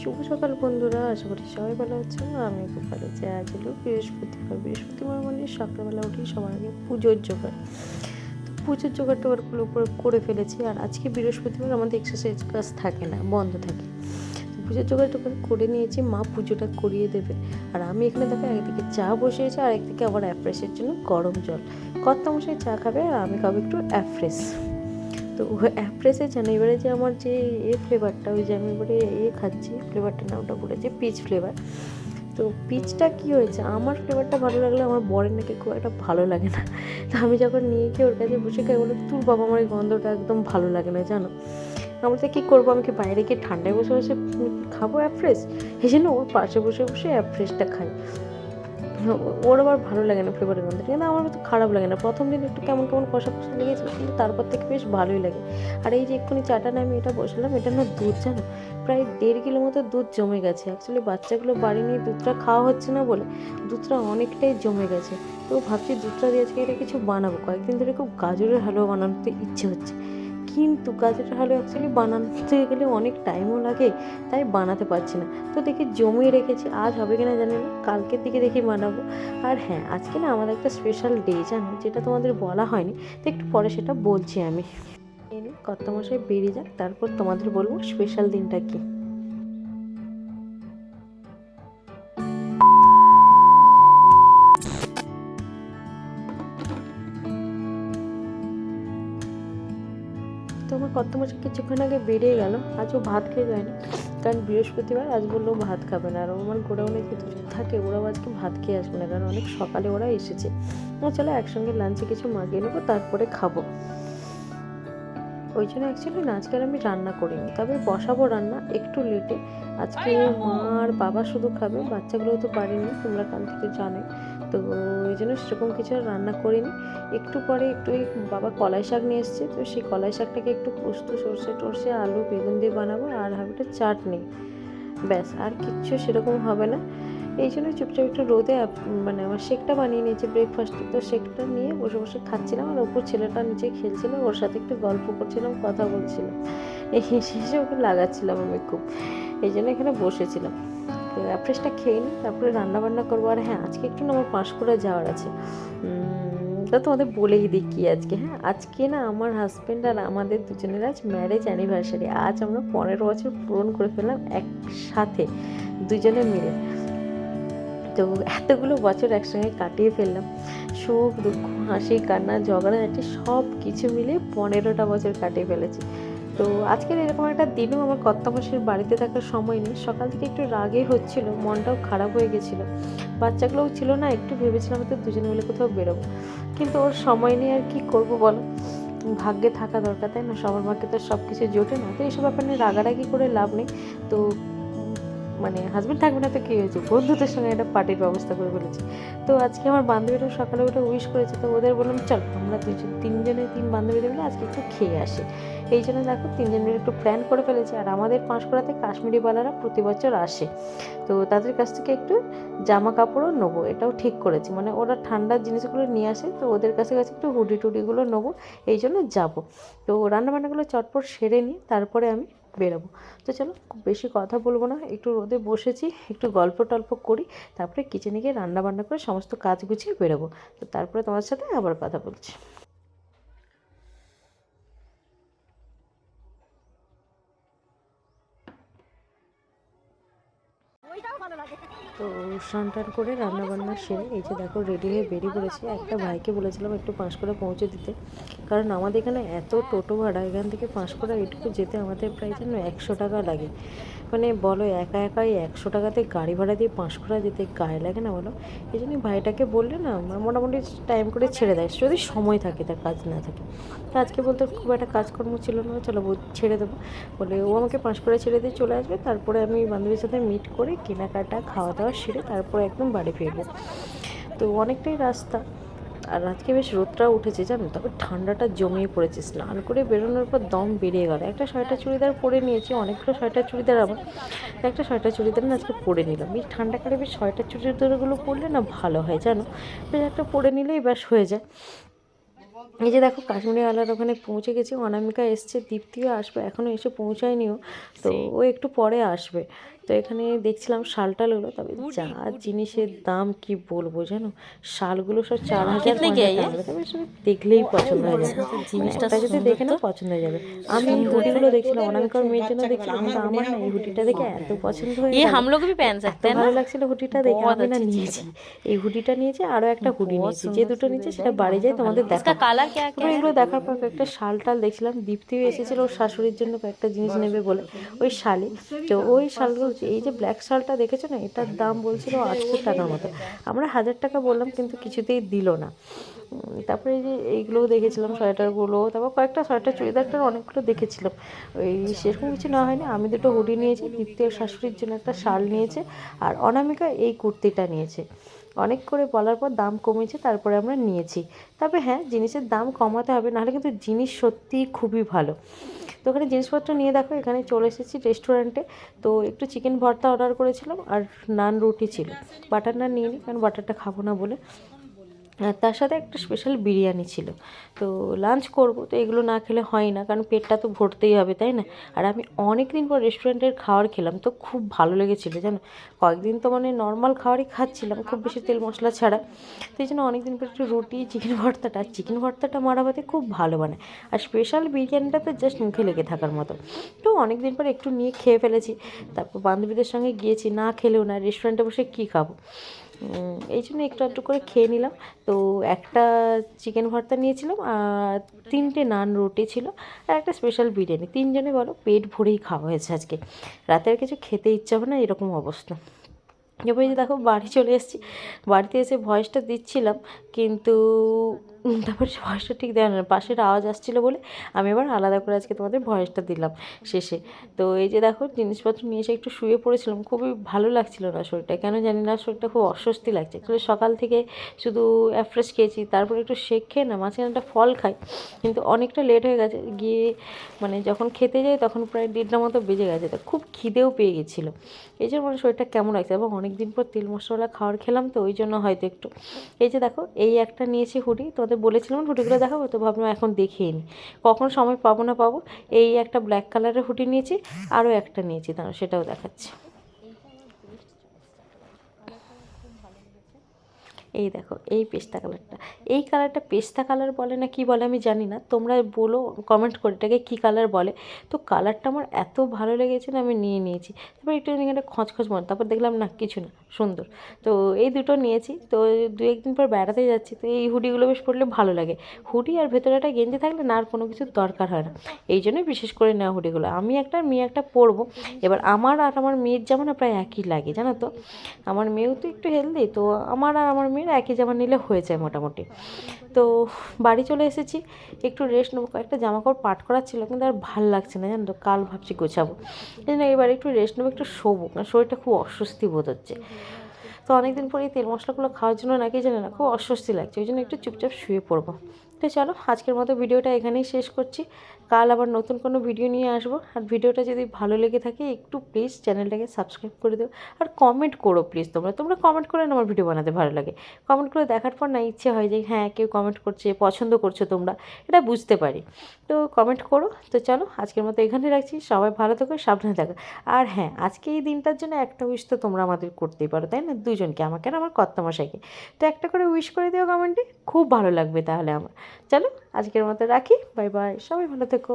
শুভ সকাল বন্ধুরা, আশা করি সবাই ভালো আছো আমি খুব ভালো আছি। আজ হলো বৃহস্পতিবার। বৃহস্পতিবার মানে সকালবেলা উঠি সবার আগে পুজোর জোগাড়। পুজোর জোগাড় টোগাড়গুলো করে ফেলেছি। আর আজকে বৃহস্পতিবার আমাদের এক্সারসাইজ ক্লাস থাকে না, বন্ধ থাকে। পুজোর জোগাড় টোগাড় করে নিয়েছি, মা পুজোটা করিয়ে দেবে। আর আমি এখানে দেখো একদিকে চা বসিয়েছি, আর একদিকে আবার অ্যাফ্রেশের জন্য গরম জল। কর্তা মশাই চা খাবে, আর আমি খাব একটু অ্যাফ্রেশ তো অ্যাপ্রেসে জানো, এবারে যে আমার যে এ ফ্লেভারটা ওই যে আমি এবারে এ খাচ্ছি ফ্লেভারটার নামটা বলেছি পিচ ফ্লেভার তো পিচটা কি হয়েছে? আমার ফ্লেভারটা ভালো লাগলে আমার বরের নাকি খুব একটা ভালো লাগে না। তো আমি যখন নিয়ে গিয়ে ওর কাছে বসে খাই, বলে, তোর বাবা আমার এই গন্ধটা একদম ভালো লাগে না, জানো? আমি তো কী করব? আমি কি বাইরে গিয়ে ঠান্ডায় বসে বসে খাব অ্যাফ্রেশ এই জন্য ওর পাশে বসে বসে অ্যাফ্রেশটা খাই ওর আবার ভালো লাগে না ফ্লেভারের গন্ধটা কিন্তু আমার তো খারাপ লাগে না। প্রথম দিন একটু কেমন কেমন কষা কষা লেগেছিল, কিন্তু তারপর থেকে বেশ ভালোই লাগে। আর এই যে এক্ষুনি চাটা না আমি এটা বসালাম, এটা না দুধ, জানো? প্রায় দেড় কিলো মতো দুধ জমে গেছে। অ্যাকচুয়ালি বাচ্চাগুলো বাড়ি নিয়ে দুধটা খাওয়া হচ্ছে না বলে দুধটা অনেকটাই জমে গেছে। তো ভাবছি দুধটা দিয়ে আজকে এটা কিছু বানাবো। কয়েকদিন ধরে খুব গাজরের হালুয়া বানানোতে ইচ্ছে হচ্ছে। কিন্তু গাজরের হালুয়া অ্যাকচুয়ালি বানাতে গেলে অনেক টাইমও লাগে, তাই বানাতে পারছি না। তো দেখি জমিয়ে রেখেছি, আজ হবে কিনা জানি না, কালকের দিকে দেখি বানাবো। আর হ্যাঁ আজকে না আমাদের একটা স্পেশাল ডে জানো? যেটা তোমাদের বলা হয়নি, তো একটু পরে সেটা বলছি আমি। এনে কত মশাই বেরিয়ে যাক, তারপর তোমাদের বলব স্পেশাল দিনটা কি। মাসে কিছুক্ষণ আগে বেরিয়ে গেল। আজ ও ভাত খেয়ে যায় না কারণ বৃহস্পতিবার আজ বলল ভাত খাবে না। আর আমার গোডাউনে যেহেতু থাকে ওরাও আজকে ভাত খেয়ে আসবে না। কারণ অনেক সকালে ওরা এসেছে। ও চলো একসঙ্গে লাঞ্চে কিছু মাগিয়ে নেব তারপরে খাব। ওই জন্য অ্যাকচুয়ালি না আজকে আর আমি রান্না করিনি। তবে বসাবো রান্না একটু লেটে আজকে মা আর বাবা শুধু খাবে বাচ্চাগুলো তো পারিনি তোমরা কাল থেকে জানোই। তো ওই জন্য সেরকম কিছু আর রান্না করিনি। একটু পরে একটু ওই বাবা কলাই শাক নিয়ে এসছে, তো সেই কলাই শাকটাকে একটু পোস্ত, সর্ষে টর্ষে, আলু, বেগুন দিয়ে বানাবো আর হবে একটা চাটনি। ব্যাস, আর কিচ্ছু সেরকম হবে না। এই জন্য চুপচাপ একটু রোদে মানে আমার শেকটা বানিয়ে নিয়েছি ব্রেকফাস্টে তো শেকটা নিয়ে বসে বসে খাচ্ছিলাম আর ওপর ছেলেটা নিচে খেলছিল, ওর সাথে একটু গল্প করছিলাম, কথা বলছিলাম। এই শেষে ওকে লাগাচ্ছিলাম আমি খুব। এই জন্য এখানে বসেছিলাম। অ্যাপ্রেসটা খেয়ে নিই, তারপরে রান্না বান্না করব। আর হ্যাঁ আজকে একটু না আমার পাঁশকুড়া যাওয়ার আছে। তা তোমাদের বলেই দিই কি আজকে হ্যাঁ? আজকে না আমার হাজব্যান্ড আর আমাদের দুজনের আজ ম্যারেজ অ্যানিভার্সারি আজ আমরা পনেরো বছর পূরণ করে ফেললাম একসাথে, দুজনে মিলে। তো এতগুলো বছর একসঙ্গে কাটিয়ে ফেললাম। সুখ, দুঃখ, হাসি, কান্না ঝগড়াঝাটি সব কিছু মিলে পনেরোটা বছর কাটিয়ে ফেলেছি। তো আজকের এরকম একটা দিনও আমার কর্তামশের বাড়িতে থাকার সময় নেই। সকাল থেকে একটু রাগে হচ্ছিল, মনটাও খারাপ হয়ে গেছিল। বাচ্চাগুলোও ছিল না, একটু ভেবেছিলাম তো দুজনে মিলে কোথাও বেরোবো। কিন্তু ওর সময় নেই আর কি করব বলো? ভাগ্যে থাকা দরকার, তাই না? সবার ভাগ্যে তো সব কিছু জোটে না। তো এইসব ব্যাপার নিয়ে রাগারাগি করে লাভ নেই। তো মানে হাজব্যান্ড থাকবে না তো কী হয়েছে? বন্ধুদের সঙ্গে একটা পার্টির ব্যবস্থা করে ফেলেছি। তো আজকে আমার বান্ধবীরা সকালে উঠে উইশ করেছে, তো ওদের বললাম, চল, আমরা দুজন, তিনজনে, তিন বান্ধবীদের মিলে আজকে একটু খেয়ে আসি। এই জন্য দেখো, তিনজন মিলে একটু প্ল্যান করে ফেলেছি। আর আমাদের পাঁশকুড়াতে কাশ্মীরি বালারা প্রতি বছর আসে। তো তাদের কাছ থেকে একটু জামা কাপড়ও নেব, এটাও ঠিক করেছি। মানে ওরা ঠান্ডার জিনিসগুলো নিয়ে আসে, তো ওদের কাছে কাছে একটু হুডি টুডিগুলো নেব, এই জন্য যাব। তো রান্নাবান্নাগুলো চটপট সেরে নিই তারপরে আমি বেরোবো। তো চলো, খুব বেশি কথা বলব না, একটু রোদে বসেছি, একটু গল্প টল্প করি, তারপরে কিচেনে গিয়ে রান্না বান্না করে সমস্ত কাজ গুছিয়ে বেরোবো। তো তারপরে তোমার সাথে আবার কথা বলছি। স্নান টান করে রান্নাবান্না সেরে এই যে দেখো রেডি হয়ে বেরিয়ে পড়েছি। একটা ভাইকে বলেছিলাম একটু পাঁশকুড়া পৌঁছে দিতে। কারণ আমাদের এখানে এত টোটো ভাড়া, এখান থেকে পাঁশকুড়া এটুকু যেতে আমাদের প্রায় যেন একশো টাকা লাগে। মানে বলো, একা একাই একশো টাকাতে গাড়ি ভাড়া দিয়ে পাঁশকুড়া যেতে গায়ে লাগে না বলো? এই জন্যই ভাইটাকে বললে না মোটামুটি টাইম করে ছেড়ে দেয়। যদি সময় থাকে, তার কাজ না থাকে। তো আজকে বলতে খুব একটা কাজকর্ম ছিল না, চলো ছেড়ে দেবো। বলে ও আমাকে পাঁচ পাঁশকুড়া ছেড়ে দিয়ে চলে আসবে, তারপরে আমি বান্ধবীর সাথে মিট করে কেনাকাটা, খাওয়া দাওয়া সেরে তারপরে একদম বাড়ি ফিরবো। তো অনেকটাই রাস্তা। আর আজকে বেশ রোদটা উঠেছে, জানো তবে ঠান্ডাটা জমিয়ে পড়েছে, স্নান করে বেরোনোর পর দম বেড়ে গেল। একটা সোয়েটার চুড়িদার পরে নিয়েছি, অনেকগুলো সোয়েটার চুড়িদার আমার একটা সোয়েটার চুড়িদার না আজকে পরে নিলাম। বেশ ঠান্ডাকালে বেশ সোয়েটার চুড়িদারগুলো পরলে না ভালো হয়, জানো? বেশ একটা পরে নিলেই ব্যাস হয়ে যায়। এই যে দেখো কাশ্মীরি আলার ওখানে পৌঁছে গেছি অনামিকা এসছে দীপ্তিও আসবে এখনও এসে পৌঁছায়নিও তো ও একটু পরে আসবে তো এখানে দেখছিলাম শাল টালগুলো তবে যা জিনিসের দাম কি বলবো জানো শালগুলো সব চার হাজার কিতনে পাঁচ কি হাজার है টাকা। তবে সব দেখলেই পছন্দ হয়ে যাবে জিনিসটা একটা যদি দেখে না পছন্দ হয়ে যাবে আমি এই হুডিগুলো দেখছিলাম অনামিকার মেয়ের জন্য দেখছিলাম কিন্তু আমার না এই হুডিটা দেখে এত পছন্দ হয়ে ये গেল। हम लोग भी पहन सकते हैं ভালো ना লাগছিল হুডিটা দেখে বহুত আমি না अच्छी चीज़ নিয়েছি এই হুডিটা নিয়েছি আরো একটা হুডি বহুত নিয়েছি যে দুটো নিয়েছি সেটা বাড়ি যায় তোমাদের इसका দেখা कलर क्या क्या তারপরে এগুলো দেখার পর কয়েকটা শাল টাল দেখছিলাম দীপ্তিও এসেছিল ওর শাশুড়ির জন্য কয়েকটা জিনিস নেবে বলে। ওই শালে। তো ওই শালগুলো এই যে ব্ল্যাক শালটা দেখেছ না এটার দাম বলছিল আটশো টাকার মতো। আমরা হাজার টাকা বললাম কিন্তু কিছুতেই দিল না। তারপরে এই যে এইগুলোও দেখেছিলাম সোয়েটারগুলো তারপর কয়েকটা সোয়েটার চুড়িদারটার অনেকগুলো দেখেছিলাম। ওই সেরকম কিছু না হয়নি আমি দুটো হুডি নিয়েছি দীপ্তি ওর শাশুড়ির জন্য একটা শাল নিয়েছে আর অনামিকা এই কুর্তিটা নিয়েছে। অনেক করে বলার পর দাম কমেছে তারপরে আমরা নিয়েছি। তবে হ্যাঁ জিনিসের দাম কমাতে হবে, নাহলে কিন্তু জিনিস সত্যিই খুবই ভালো। তো ওখানে জিনিসপত্র নিয়ে দেখো, এখানে চলে এসেছি রেস্টুরেন্টে তো একটু চিকেন ভর্তা অর্ডার করেছিলাম, আর নান রুটি ছিল। বাটার নান নিয়ে নিই কারণ বাটারটা খাব না বলে। তার সাথে একটা স্পেশাল বিরিয়ানি ছিল। তো লাঞ্চ করব, তো এগুলো না খেলে হয় না, কারণ পেটটা তো ভরতেই হবে, তাই না? আর আমি অনেক দিন পর রেস্টুরেন্টের খাবার খেলাম, তো খুব ভালো লেগেছিলো, জানো? কয়েকদিন তো মানে নর্মাল খাবারই খাচ্ছিলাম, খুব বেশি তেল মশলা ছাড়া। তো এই জন্য অনেক দিন পর একটু রুটি চিকেন ভর্তাটা, আর চিকেন ভর্তাটা মারাবাতে খুব ভালো বানায়। আর স্পেশাল বিরিয়ানিটা তো জাস্ট মুখে লেগে থাকার মতো। তো অনেক দিন পর একটু নিয়ে খেয়ে ফেলেছি, তারপর বান্ধবীদের সঙ্গে গিয়েছি, না খেলেও না রেস্টুরেন্টে বসে কী খাব? এই জন্য একটু একটু করে খেয়ে নিলাম। তো একটা চিকেন ভর্তা নিয়েছিলাম আর তিনটে নান রুটি ছিল আর একটা স্পেশাল বিরিয়ানি। তিনজনে বলো পেট ভরেই খাওয়া হয়েছে আজকে। রাতে আর কিছু খেতে ইচ্ছা হবে না, এরকম অবস্থা। এবারে দেখো বাড়ি চলে এসেছি। বাড়িতে এসে ভয়েসটা দিচ্ছিলাম, কিন্তু তারপর ভয়েসটা ঠিক দেওয়া না। পাশের আওয়াজ আসছিল বলে আমি এবার আলাদা করে আজকে তোমাদের ভয়েসটা দিলাম শেষে। তো এই যে দেখো, জিনিসপত্র নিয়ে এসে একটু শুয়ে পড়েছিলাম, খুবই ভালো লাগছিল না শরীরটা। কেন জানি না শরীরটা খুব অস্বস্তি লাগছে। অ্যাকচুয়ালি সকাল থেকে শুধু অ্যাফ্রেশ খেয়েছি, তারপরে একটু শেক খেয়ে না মাঝখানে একটা ফল খাই, কিন্তু অনেকটা লেট হয়ে গেছে। গিয়ে মানে যখন খেতে যাই তখন প্রায় দেড়টা মতো বেজে গেছে। তো খুব খিদেও পেয়ে গেছিল। এই জন্য মানে শরীরটা কেমন লাগছে? এবং অনেক দিন পর তেল মশলা খাবার খেলাম তো, ওই জন্য হয়তো একটু। এই যে দেখো, এই একটা নিয়েছি হুডি, তোমাদের বলেছিলাম হুটিগুলো দেখাবো? তো ভাবলাম এখন দেখিয়ে নিই কখন সময় পাবো না পাবো, এই একটা ব্ল্যাক কালারের হুটি নিয়েছি, আরও একটা নিয়েছি দাঁড়া সেটাও দেখাচ্ছি। এই দেখো, এই পেস্তা কালারটা। এই কালারটা পেস্তা কালার বলে না কি বলে আমি জানি না। তোমরা বলো কমেন্ট করে এটাকে কী কালার বলে। তো কালারটা আমার এত ভালো লেগেছে না, আমি নিয়ে নিয়েছি। তারপর একটু এখানে খচখচ মনে তারপর দেখলাম, না, কিছু না, সুন্দর। তো এই দুটো নিয়েছি। তো দু একদিন পর বেড়াতে যাচ্ছি। তো এই হুডিগুলো বেশ পরলে ভালো লাগে। হুডি আর ভেতরে একটা গেঞ্জি থাকলে না আর কোনো কিছুর দরকার হয় না। এই জন্যই বিশেষ করে নেওয়া হুডিগুলো। আমি একটা মেয়ে একটা পরবো। এবার আমার আর আমার মেয়ের জামা না প্রায় একই লাগে, জানো তো? আমার মেয়েও তো একটু হেলদি তো আমার আর আমার মেয়ের একই জামা নিলে হয়ে যায় মোটামুটি। তো বাড়ি চলে এসেছি, একটু রেস্ট নেব। কয়েকটা জামা কাপড় পাট করার ছিল কিন্তু আর ভালো লাগছে না, জানো তো, কাল ভাবছি গোছাবো। এই জন্য এবার একটু রেস্ট নেব, একটু শোবো কারণ শরীরটা খুব অস্বস্তি বোধ হচ্ছে। তো অনেকদিন পরে তেল মশলাগুলো খাওয়ার জন্য নাকি জানে না, খুব অস্বস্তি লাগছে, ওই জন্য একটু চুপচাপ শুয়ে পড়ব। তো চলো, আজকের মতো ভিডিওটা এখানেই শেষ করছি। কাল আবার নতুন কোনো ভিডিও নিয়ে আসব। আর ভিডিওটা যদি ভালো লেগে থাকে, একটু প্লিজ চ্যানেলটাকে সাবস্ক্রাইব করে দিও। আর কমেন্ট করো প্লিজ তোমরা। তোমরা কমেন্ট করে আমার ভিডিও বানাতে ভালো লাগে। কমেন্ট করে দেখার পর না ইচ্ছে হয় যে হ্যাঁ কেউ কমেন্ট করছে, পছন্দ করছ তোমরা। এটা বুঝতে পারি। তো কমেন্ট করো। তো চলো, আজকের মতো এখানে রাখছি। সবাই ভালো থাকো, সাবধানে থাকো। আর হ্যাঁ আজকে এই দিনটার জন্য একটা উইশ তো তোমরা আমাদের করতেই পারো, তাই না? দুজনকে, আমাকে আর আমার কর্তামশাইকে। তো একটা করে উইশ করে দিও কমেন্টে খুব ভালো লাগবে তাহলে আমার। চলো আজকের মতো রাখি। বাই বাই সবাই ভালো থেকো।